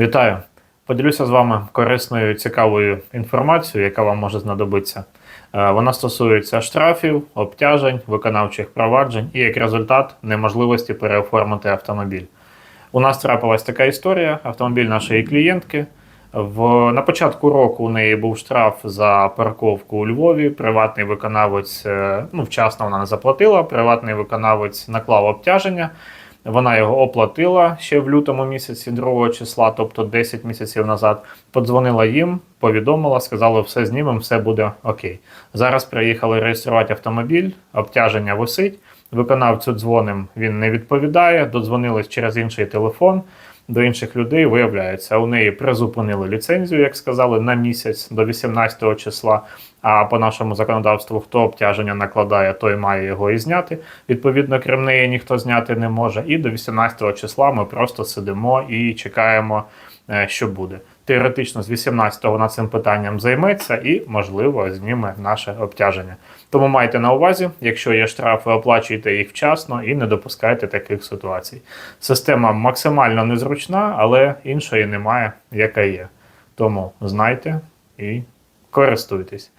Вітаю! Поділюся з вами корисною цікавою інформацією, яка вам може знадобитися. Е, Вона стосується штрафів, обтяжень, виконавчих проваджень і як результат неможливості переоформити автомобіль. У нас трапилась така історія: автомобіль нашої клієнтки. В, на початку року у неї був штраф за парковку у Львові. Приватний виконавець, е, ну вчасно вона не заплатила. Приватний виконавець наклав обтяження. Вона його оплатила ще в лютому місяці, 2 числа, тобто 10 місяців назад. Подзвонила їм, повідомила, сказали, все знімемо, все буде окей. Зараз приїхали реєструвати автомобіль, обтяження висить. Виконавцю дзвоним, він не відповідає. Додзвонились через інший телефон до інших людей. Виявляється, у неї призупинили ліцензію, як сказали, на місяць до 18 числа. А по нашому законодавству, хто обтяження накладає, той має його і зняти. Відповідно, крім неї ніхто зняти не може. І до 18 числа ми просто сидимо і чекаємо, е, що буде. Теоретично з 18-го над цим питанням займеться і, можливо, зніме наше обтяження. Тому майте на увазі, якщо є штрафи, оплачуйте їх вчасно і не допускайте таких ситуацій. Система максимально незручна, але іншої немає, яка є. Тому знайте і користуйтесь.